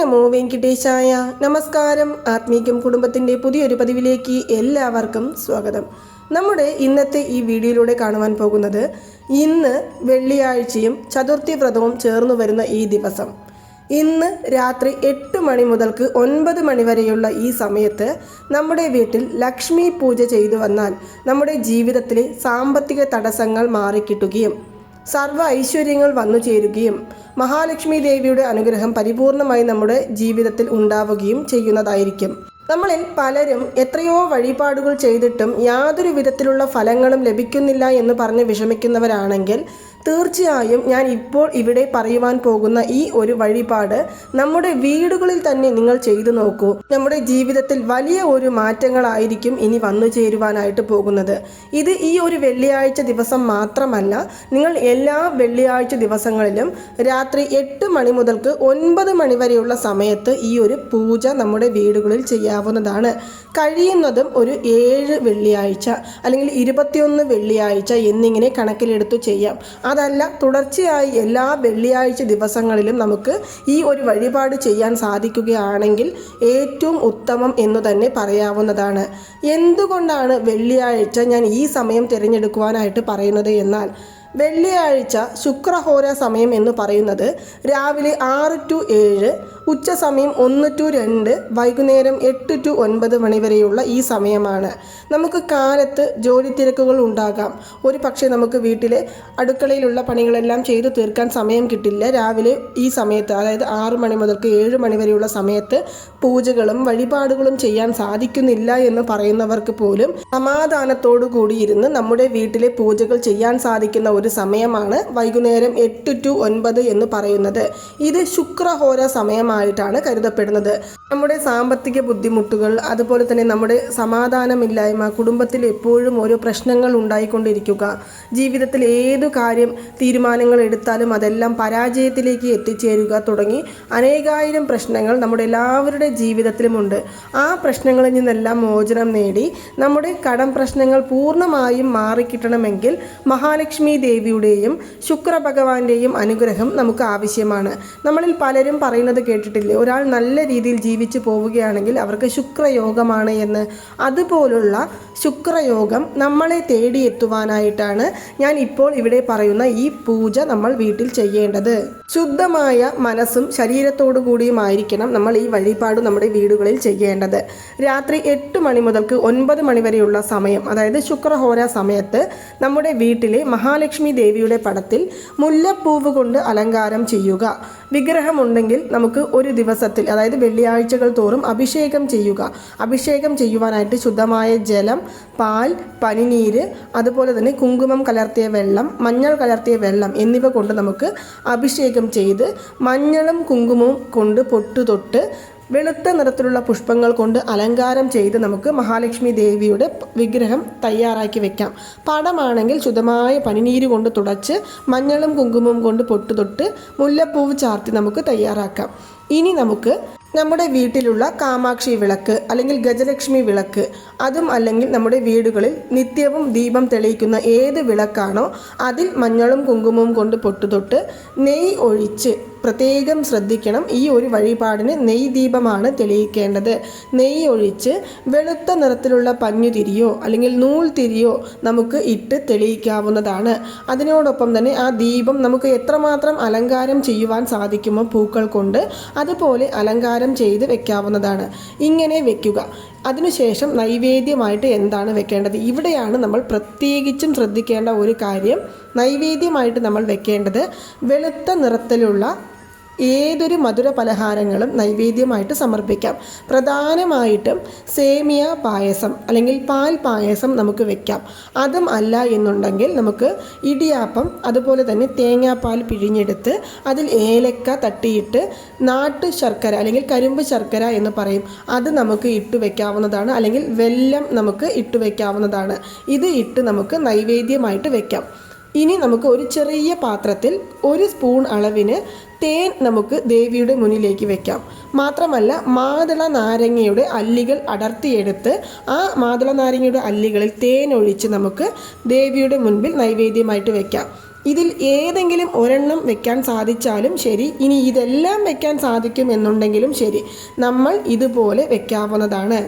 നമോ വെങ്കിടേശായ നമസ്കാരം. ആത്മീകം കുടുംബത്തിന്റെ പുതിയൊരു പതിവിലേക്ക് എല്ലാവർക്കും സ്വാഗതം. നമ്മുടെ ഇന്നത്തെ ഈ വീഡിയോയിലൂടെ കാണുവാൻ പോകുന്നത് ഇന്ന് വെള്ളിയാഴ്ചയും ചതുർത്ഥി വ്രതവും ചേർന്നു വരുന്ന ഈ ദിവസം. ഇന്ന് രാത്രി എട്ട് മണി മുതൽക്ക് ഒൻപത് മണി വരെയുള്ള ഈ സമയത്ത് നമ്മുടെ വീട്ടിൽ ലക്ഷ്മി പൂജ ചെയ്തു വന്നാൽ നമ്മുടെ ജീവിതത്തിലെ സാമ്പത്തിക തടസ്സങ്ങൾ മാറിക്കിട്ടുകയും സർവ ഐശ്വര്യങ്ങൾ വന്നു ചേരുകയും മഹാലക്ഷ്മി ദേവിയുടെ അനുഗ്രഹം പരിപൂർണമായി നമ്മുടെ ജീവിതത്തിൽ ഉണ്ടാവുകയും ചെയ്യുന്നതായിരിക്കും. നമ്മളിൽ പലരും എത്രയോ വഴിപാടുകൾ ചെയ്തിട്ടും യാതൊരു വിധത്തിലുള്ള ഫലങ്ങളും ലഭിക്കുന്നില്ല എന്ന് പറഞ്ഞ് വിഷമിക്കുന്നവരാണെങ്കിൽ തീർച്ചയായും ഞാൻ ഇപ്പോൾ ഇവിടെ പറയുവാൻ പോകുന്ന ഈ ഒരു വഴിപാട് നമ്മുടെ വീടുകളിൽ തന്നെ നിങ്ങൾ ചെയ്തു നോക്കൂ. നമ്മുടെ ജീവിതത്തിൽ വലിയ ഒരു മാറ്റങ്ങളായിരിക്കും ഇനി വന്നു ചേരുവാനായിട്ട് പോകുന്നത്. ഇത് ഈ ഒരു വെള്ളിയാഴ്ച ദിവസം മാത്രമല്ല നിങ്ങൾ എല്ലാ വെള്ളിയാഴ്ച ദിവസങ്ങളിലും രാത്രി എട്ട് മണി മുതൽക്ക് ഒൻപത് മണി വരെയുള്ള സമയത്ത് ഈ ഒരു പൂജ നമ്മുടെ വീടുകളിൽ ചെയ്യാവുന്നതാണ്. കഴിയുന്നതും ഒരു ഏഴ് വെള്ളിയാഴ്ച അല്ലെങ്കിൽ ഇരുപത്തിയൊന്ന് വെള്ളിയാഴ്ച എന്നിങ്ങനെ കണക്കിലെടുത്തു ചെയ്യാം. അതല്ല തുടർച്ചയായി എല്ലാ വെള്ളിയാഴ്ച ദിവസങ്ങളിലും നമുക്ക് ഈ ഒരു വഴിപാട് ചെയ്യാൻ സാധിക്കുകയാണെങ്കിൽ ഏറ്റവും ഉത്തമം എന്ന് തന്നെ പറയാവുന്നതാണ്. എന്തുകൊണ്ടാണ് വെള്ളിയാഴ്ച ഞാൻ ഈ സമയം തിരഞ്ഞെടുക്കുവാനായിട്ട് പറയുന്നത് എന്നാൽ വെള്ളിയാഴ്ച ശുക്രഹോര സമയം എന്ന് പറയുന്നത് രാവിലെ ആറ് ടു ഏഴ് ഉച്ച സമയം ഒന്ന് ടു രണ്ട് വൈകുന്നേരം എട്ട് ടു ഒൻപത് മണി വരെയുള്ള ഈ സമയമാണ്. നമുക്ക് കാലത്ത് ജോലി തിരക്കുകൾ ഉണ്ടാകാം. ഒരു പക്ഷേ നമുക്ക് വീട്ടിലെ അടുക്കളയിലുള്ള പണികളെല്ലാം ചെയ്തു തീർക്കാൻ സമയം കിട്ടില്ല. രാവിലെ ഈ സമയത്ത് അതായത് ആറ് മണി മുതൽക്ക് ഏഴ് മണി വരെയുള്ള സമയത്ത് പൂജകളും വഴിപാടുകളും ചെയ്യാൻ സാധിക്കുന്നില്ല എന്ന് പറയുന്നവർക്ക് പോലും സമാധാനത്തോടു കൂടിയിരുന്ന് നമ്മുടെ വീട്ടിലെ പൂജകൾ ചെയ്യാൻ സാധിക്കുന്ന ഒരു സമയമാണ് വൈകുന്നേരം എട്ട് ടു ഒൻപത് എന്ന് പറയുന്നത്. ഇത് ശുക്രഹോര സമയമായിട്ടാണ് കരുതപ്പെടുന്നത്. നമ്മുടെ സാമ്പത്തിക ബുദ്ധിമുട്ടുകൾ അതുപോലെ തന്നെ നമ്മുടെ സമാധാനമില്ലായ്മ കുടുംബത്തിൽ എപ്പോഴും ഓരോ പ്രശ്നങ്ങൾ ഉണ്ടായിക്കൊണ്ടിരിക്കുക. ജീവിതത്തിൽ ഏതു കാര്യം തീരുമാനങ്ങൾ എടുത്താലും അതെല്ലാം പരാജയത്തിലേക്ക് എത്തിച്ചേരുക തുടങ്ങി അനേകായിരം പ്രശ്നങ്ങൾ നമ്മുടെ എല്ലാവരുടെ ജീവിതത്തിലുമുണ്ട്. ആ പ്രശ്നങ്ങളിൽ നിന്നെല്ലാം മോചനം നേടി നമ്മുടെ കടം പ്രശ്നങ്ങൾ പൂർണമായും മാറിക്കിട്ടണമെങ്കിൽ മഹാലക്ഷ്മി ദേവിയുടെയും ശുക്ര ഭഗവാന്റെയും അനുഗ്രഹം നമുക്ക് ആവശ്യമാണ്. നമ്മളിൽ പലരും പറയുന്നത് കേട്ടിട്ടില്ലേ ഒരാൾ നല്ല രീതിയിൽ ജീവിച്ചു പോവുകയാണെങ്കിൽ അവർക്ക് ശുക്രയോഗമാണ് എന്ന് അതുപോലുള്ള ശുക്രയോഗം നമ്മളെ തേടിയെത്തുവാനായിട്ടാണ് ഞാൻ ഇപ്പോൾ ഇവിടെ പറയുന്ന ഈ പൂജ നമ്മൾ വീട്ടിൽ ചെയ്യേണ്ടത്. ശുദ്ധമായ മനസ്സും ശരീരത്തോടു കൂടിയുമായിരിക്കണം നമ്മൾ ഈ വഴിപാട് നമ്മുടെ വീടുകളിൽ ചെയ്യേണ്ടത്. രാത്രി എട്ട് മണി മുതൽക്ക് ഒൻപത് മണി വരെയുള്ള സമയം അതായത് ശുക്രഹോര സമയത്ത് നമ്മുടെ വീട്ടിലെ മഹാലക്ഷ്മി ദേവിയുടെ പടത്തിൽ മുല്ലപ്പൂവ് കൊണ്ട് അലങ്കാരം ചെയ്യുക. വിഗ്രഹമുണ്ടെങ്കിൽ നമുക്ക് ഒരു ദിവസത്തിൽ അതായത് വെള്ളിയാഴ്ചകൾ തോറും അഭിഷേകം ചെയ്യുക. അഭിഷേകം ചെയ്യുവാനായിട്ട് ശുദ്ധമായ ജലം പാൽ പനിനീര് അതുപോലെ തന്നെ കുങ്കുമം കലർത്തിയ വെള്ളം മഞ്ഞൾ കലർത്തിയ വെള്ളം എന്നിവ കൊണ്ട് നമുക്ക് അഭിഷേകം ചെയ്ത് മഞ്ഞളും കുങ്കുമവും കൊണ്ട് പൊട്ടു തൊട്ട് വെളുത്ത നിറത്തിലുള്ള പുഷ്പങ്ങൾ കൊണ്ട് അലങ്കാരം ചെയ്ത് നമുക്ക് മഹാലക്ഷ്മി ദേവിയുടെ വിഗ്രഹം തയ്യാറാക്കി വെക്കാം. പടമാണെങ്കിൽ ശുദ്ധമായ പനിനീര് കൊണ്ട് തുടച്ച് മഞ്ഞളും കുങ്കുമവും കൊണ്ട് പൊട്ടു തൊട്ട് മുല്ലപ്പൂവ് ചാർത്തി നമുക്ക് തയ്യാറാക്കാം. ഇനി നമുക്ക് നമ്മുടെ വീട്ടിലുള്ള കാമാക്ഷി വിളക്ക് അല്ലെങ്കിൽ ഗജലക്ഷ്മി വിളക്ക് അതും അല്ലെങ്കിൽ നമ്മുടെ വീടുകളിൽ നിത്യവും ദീപം തെളിയിക്കുന്ന ഏത് വിളക്കാണോ അതിൽ മഞ്ഞളും കുങ്കുമവും കൊണ്ട് പൊട്ടുതൊട്ട് നെയ് ഒഴിച്ച് പ്രത്യേകം ശ്രദ്ധിക്കണം. ഈ ഒരു വഴിപാടിന് നെയ് ദീപമാണ് തെളിയിക്കേണ്ടത്. നെയ്യ് ഒഴിച്ച് വെളുത്ത നിറത്തിലുള്ള പഞ്ഞുതിരിയോ അല്ലെങ്കിൽ നൂൽ തിരിയോ നമുക്ക് ഇട്ട് തെളിയിക്കാവുന്നതാണ്. അതിനോടൊപ്പം തന്നെ ആ ദീപം നമുക്ക് എത്രമാത്രം അലങ്കാരം ചെയ്യുവാൻ സാധിക്കുമോ പൂക്കൾ കൊണ്ട് അതുപോലെ അലങ്കാരം ചെയ്ത് വെക്കാവുന്നതാണ്. ഇങ്ങനെ വെക്കുക. അതിനുശേഷം നൈവേദ്യമായിട്ട് എന്താണ് വെക്കേണ്ടത്? ഇവിടെയാണ് നമ്മൾ പ്രത്യേകിച്ചും ശ്രദ്ധിക്കേണ്ട ഒരു കാര്യം. നൈവേദ്യമായിട്ട് നമ്മൾ വെക്കേണ്ടത് വെളുത്ത നിറത്തിലുള്ള ഏതൊരു മധുര പലഹാരങ്ങളും നൈവേദ്യമായിട്ട് സമർപ്പിക്കാം. പ്രധാനമായിട്ടും സേമിയ പായസം അല്ലെങ്കിൽ പാൽ പായസം നമുക്ക് വെക്കാം. അതും അല്ല എന്നുണ്ടെങ്കിൽ നമുക്ക് ഇടിയാപ്പം അതുപോലെ തന്നെ തേങ്ങാപ്പാൽ പിഴിഞ്ഞെടുത്ത് അതിൽ ഏലക്ക തട്ടിയിട്ട് നാട്ടു ശർക്കര അല്ലെങ്കിൽ കരിമ്പ് ശർക്കര എന്ന് പറയും. അത് നമുക്ക് ഇട്ട് വെക്കാവുന്നതാണ്. അല്ലെങ്കിൽ വെല്ലം നമുക്ക് ഇട്ട് വെക്കാവുന്നതാണ്. ഇത് ഇട്ട് നമുക്ക് നൈവേദ്യമായിട്ട് വെക്കാം. ഇനി നമുക്ക് ഒരു ചെറിയ പാത്രത്തിൽ ഒരു സ്പൂൺ അളവിന് തേൻ നമുക്ക് ദേവിയുടെ മുന്നിലേക്ക് വെക്കാം. മാത്രമല്ല മാതള നാരങ്ങയുടെ അല്ലികൾ അടർത്തിയെടുത്ത് ആ മാതള നാരങ്ങയുടെ അല്ലികളിൽ തേൻ ഒഴിച്ച് നമുക്ക് ദേവിയുടെ മുൻപിൽ നൈവേദ്യമായിട്ട് വെക്കാം. ഇതിൽ ഏതെങ്കിലും ഒരെണ്ണം വെക്കാൻ സാധിച്ചാലും ശരി ഇനി ഇതെല്ലാം വെക്കാൻ സാധിക്കും എന്നുണ്ടെങ്കിലും ശരി നമ്മൾ ഇതുപോലെ വെക്കാവുന്നതാണ്.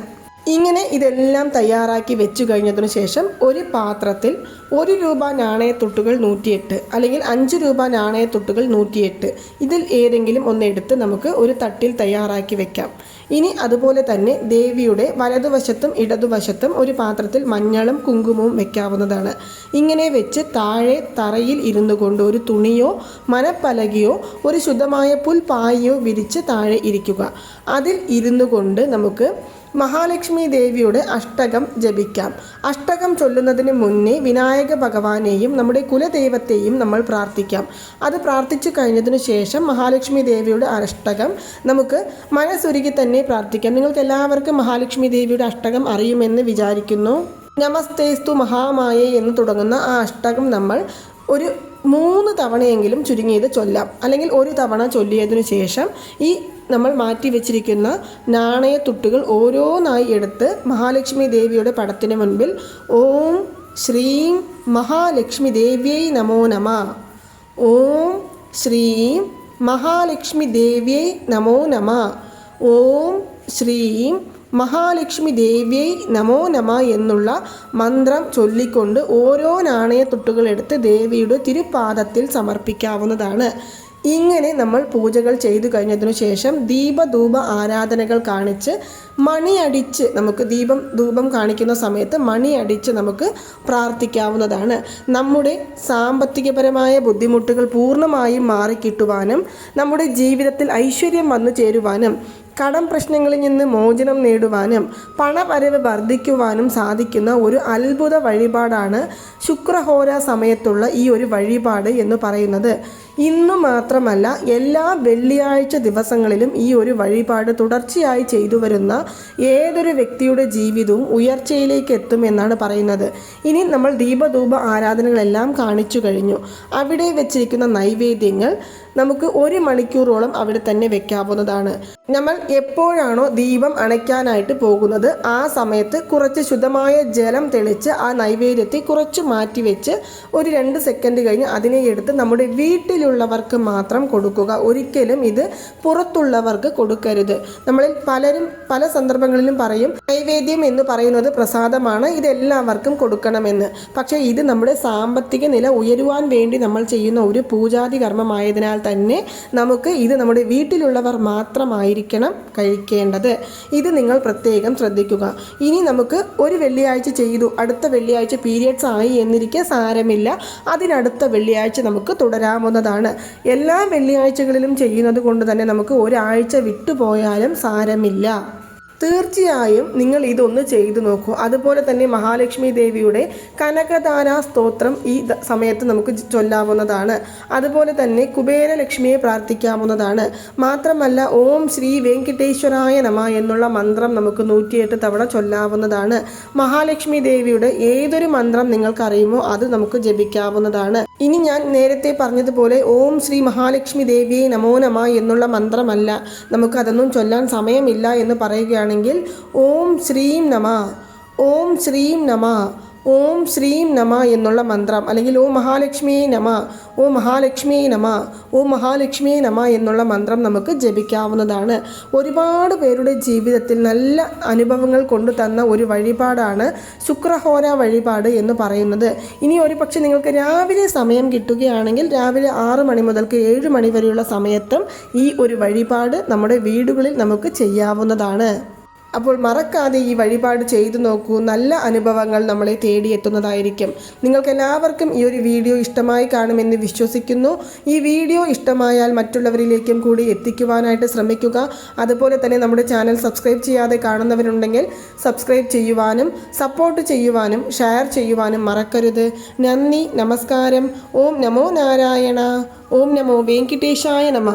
ഇങ്ങനെ ഇതെല്ലാം തയ്യാറാക്കി വെച്ചു കഴിഞ്ഞതിനു ശേഷം ഒരു പാത്രത്തിൽ ഒരു രൂപ നാണയത്തൊട്ടുകൾ നൂറ്റിയെട്ട് അല്ലെങ്കിൽ അഞ്ച് രൂപ നാണയത്തൊട്ടുകൾ നൂറ്റിയെട്ട്. ഇതിൽ ഏതെങ്കിലും ഒന്നെടുത്ത് നമുക്ക് ഒരു തട്ടിൽ തയ്യാറാക്കി വെക്കാം. ഇനി അതുപോലെ തന്നെ ദേവിയുടെ വലതുവശത്തും ഇടതുവശത്തും ഒരു പാത്രത്തിൽ മഞ്ഞളും കുങ്കുമവും വെക്കാവുന്നതാണ്. ഇങ്ങനെ വെച്ച് താഴെ തറയിൽ ഇരുന്നു കൊണ്ട് ഒരു തുണിയോ മനപ്പലകയോ ഒരു ശുദ്ധമായ പുൽപ്പായയോ വിരിച്ച് താഴെ ഇരിക്കുക. അതിൽ ഇരുന്നു കൊണ്ട് നമുക്ക് മഹാലക്ഷ്മി ദേവിയുടെ അഷ്ടകം ജപിക്കാം. അഷ്ടകം ചൊല്ലുന്നതിന് മുന്നേ വിനായക ഭഗവാനെയും നമ്മുടെ കുലദൈവത്തെയും നമ്മൾ പ്രാർത്ഥിക്കാം. അത് പ്രാർത്ഥിച്ചു കഴിഞ്ഞതിനു ശേഷം മഹാലക്ഷ്മി ദേവിയുടെ അഷ്ടകം നമുക്ക് മനസ്സുരുകി തന്നെ പ്രാർത്ഥിക്കാം. നിങ്ങൾക്ക് എല്ലാവർക്കും മഹാലക്ഷ്മി ദേവിയുടെ അഷ്ടകം അറിയുമെന്ന് വിചാരിക്കുന്നു. നമസ്തേസ്തു മഹാമായേ എന്ന് തുടങ്ങുന്ന ആ അഷ്ടകം നമ്മൾ ഒരു മൂന്ന് തവണയെങ്കിലും ചുരുങ്ങിയത് ചൊല്ലാം. അല്ലെങ്കിൽ ഒരു തവണ ചൊല്ലിയതിനു ശേഷം ഈ നമ്മൾ മാറ്റി വെച്ചിരിക്കുന്ന നാണയത്തുട്ടുകൾ ഓരോന്നായി എടുത്ത് മഹാലക്ഷ്മി ദേവിയുടെ പടത്തിന് മുൻപിൽ ഓം ശ്രീം മഹാലക്ഷ്മി ദേവ്യൈ നമോ നമ. ഓം ശ്രീം മഹാലക്ഷ്മി ദേവ്യൈ നമോ നമ. ഓം ശ്രീം മഹാലക്ഷ്മി ദേവ്യൈ നമോ നമ എന്നുള്ള മന്ത്രം ചൊല്ലിക്കൊണ്ട് ഓരോ നാണയത്തുട്ടുകൾ എടുത്ത് ദേവിയുടെ തിരുപാദത്തിൽ സമർപ്പിക്കാവുന്നതാണ്. ഇങ്ങനെ നമ്മൾ പൂജകൾ ചെയ്തു കഴിഞ്ഞതിനു ശേഷം ദീപധൂപ ആരാധനകൾ കാണിച്ച് മണിയടിച്ച് നമുക്ക് ദീപം ധൂപം കാണിക്കുന്ന സമയത്ത് മണിയടിച്ച് നമുക്ക് പ്രാർത്ഥിക്കാവുന്നതാണ്. നമ്മുടെ സാമ്പത്തികപരമായ ബുദ്ധിമുട്ടുകൾ പൂർണമായും മാറിക്കിട്ടുവാനും നമ്മുടെ ജീവിതത്തിൽ ഐശ്വര്യം വന്നു ചേരുവാനും കടം പ്രശ്നങ്ങളിൽ നിന്ന് മോചനം നേടുവാനും പണവരവ് വർദ്ധിക്കുവാനും സാധിക്കുന്ന ഒരു അത്ഭുത വഴിപാടാണ് ശുക്രഹോര സമയത്തുള്ള ഈ ഒരു വഴിപാട് എന്ന് പറയുന്നത്. ഇന്നു മാത്രമല്ല എല്ലാ വെള്ളിയാഴ്ച ദിവസങ്ങളിലും ഈ ഒരു വഴിപാട് തുടർച്ചയായി ചെയ്തു വരുന്ന ഏതൊരു വ്യക്തിയുടെ ജീവിതവും ഉയർച്ചയിലേക്ക് എത്തുമെന്നാണ് പറയുന്നത്. ഇനി നമ്മൾ ദീപധൂപ ആരാധനകളെല്ലാം കാണിച്ചു കഴിഞ്ഞു. അവിടെ വെച്ചിരിക്കുന്ന നൈവേദ്യങ്ങൾ നമുക്ക് ഒരു മണിക്കൂറോളം അവിടെ തന്നെ വെക്കാവുന്നതാണ്. നമ്മൾ എപ്പോഴാണോ ദീപം അണയ്ക്കാനായിട്ട് പോകുന്നത് ആ സമയത്ത് കുറച്ച് ശുദ്ധമായ ജലം തെളിച്ച് ആ നൈവേദ്യത്തെ കുറച്ച് മാറ്റിവെച്ച് ഒരു രണ്ട് സെക്കൻഡ് കഴിഞ്ഞ് അതിനെ എടുത്ത് നമ്മുടെ വീട്ടിലുള്ളവർക്ക് മാത്രം കൊടുക്കുക. ഒരിക്കലും ഇത് പുറത്തുള്ളവർക്ക് കൊടുക്കരുത്. നമ്മളിൽ പലരും പല സന്ദർഭങ്ങളിലും പറയും നൈവേദ്യം എന്ന് പറയുന്നത് പ്രസാദമാണ് ഇത് എല്ലാവർക്കും കൊടുക്കണമെന്ന്. പക്ഷേ ഇത് നമ്മുടെ സാമ്പത്തിക നില ഉയരുവാൻ വേണ്ടി നമ്മൾ ചെയ്യുന്ന ഒരു പൂജാതി കർമ്മമായതിനാൽ തന്നെ നമുക്ക് ഇത് നമ്മുടെ വീട്ടിലുള്ളവർ മാത്രമായിരിക്കണം കഴിക്കേണ്ടത്. ഇത് നിങ്ങൾ പ്രത്യേകം ശ്രദ്ധിക്കുക. ഇനി നമുക്ക് ഒരു വെള്ളിയാഴ്ച ചെയ്തു അടുത്ത വെള്ളിയാഴ്ച പീരിയഡ്സ് ആയി എന്നിരിക്കെ സാരമില്ല. അതിനടുത്ത വെള്ളിയാഴ്ച നമുക്ക് തുടരാവുന്നതാണ്. എല്ലാ വെള്ളിയാഴ്ചകളിലും ചെയ്യുന്നത് കൊണ്ട് തന്നെ നമുക്ക് ഒരാഴ്ച വിട്ടുപോയാലും സാരമില്ല. തീർച്ചയായും നിങ്ങൾ ഇതൊന്ന് ചെയ്തു നോക്കൂ. അതുപോലെ തന്നെ മഹാലക്ഷ്മി ദേവിയുടെ കനകദാന സ്തോത്രം ഈ സമയത്ത് നമുക്ക് ചൊല്ലാവുന്നതാണ്. അതുപോലെ തന്നെ കുബേരലക്ഷ്മിയെ പ്രാർത്ഥിക്കാവുന്നതാണ്. മാത്രമല്ല ഓം ശ്രീ വെങ്കിട്ടേശ്വരായ നമ എന്നുള്ള മന്ത്രം നമുക്ക് നൂറ്റിയെട്ട് തവണ ചൊല്ലാവുന്നതാണ്. മഹാലക്ഷ്മി ദേവിയുടെ ഏതൊരു മന്ത്രം നിങ്ങൾക്കറിയുമോ അത് നമുക്ക് ജപിക്കാവുന്നതാണ്. ഇനി ഞാൻ നേരത്തെ പറഞ്ഞതുപോലെ ഓം ശ്രീ മഹാലക്ഷ്മി ദേവിയെ നമോ നമ എന്നുള്ള മന്ത്രമല്ല. നമുക്കതൊന്നും ചൊല്ലാൻ സമയമില്ല എന്ന് പറയുകയാണെങ്കിൽ ഓം ശ്രീം നമ ഓം ശ്രീം നമ ഓം ശ്രീം നമ എന്നുള്ള മന്ത്രം അല്ലെങ്കിൽ ഓം മഹാലക്ഷ്മിയെ നമ ഓം മഹാലക്ഷ്മിയെ നമ ഓം മഹാലക്ഷ്മിയെ നമ എന്നുള്ള മന്ത്രം നമുക്ക് ജപിക്കാവുന്നതാണ്. ഒരുപാട് പേരുടെ ജീവിതത്തിൽ നല്ല അനുഭവങ്ങൾ കൊണ്ടു തന്ന ഒരു വഴിപാടാണ് ശുക്രഹോര വഴിപാട് എന്ന് പറയുന്നത്. ഇനി ഒരു നിങ്ങൾക്ക് രാവിലെ സമയം കിട്ടുകയാണെങ്കിൽ രാവിലെ ആറ് മണി മുതൽക്ക് ഏഴ് മണി വരെയുള്ള സമയത്തും ഈ ഒരു വഴിപാട് നമ്മുടെ വീടുകളിൽ നമുക്ക് ചെയ്യാവുന്നതാണ്. അപ്പോൾ മറക്കാതെ ഈ വഴിപാട് ചെയ്തു നോക്കൂ. നല്ല അനുഭവങ്ങൾ നമ്മളെ തേടിയെത്തുന്നതായിരിക്കും നിങ്ങൾക്ക് എല്ലാവർക്കും ഈ ഒരു വീഡിയോ ഇഷ്ടമായി കാണുമെന്ന് വിശ്വസിക്കുന്നു. ഈ വീഡിയോ ഇഷ്ടമായാൽ മറ്റുള്ളവരിലേക്കും കൂടി എത്തിക്കുവാനായിട്ട് ശ്രമിക്കുക. അതുപോലെ തന്നെ നമ്മുടെ ചാനൽ സബ്സ്ക്രൈബ് ചെയ്യാതെ കാണുന്നവരുണ്ടെങ്കിൽ സബ്സ്ക്രൈബ് ചെയ്യുവാനും സപ്പോർട്ട് ചെയ്യുവാനും ഷെയർ ചെയ്യുവാനും മറക്കരുത്. നന്ദി നമസ്കാരം. ഓം നമോ നാരായണ. ഓം നമോ വെങ്കിട്ടേശായ നമ.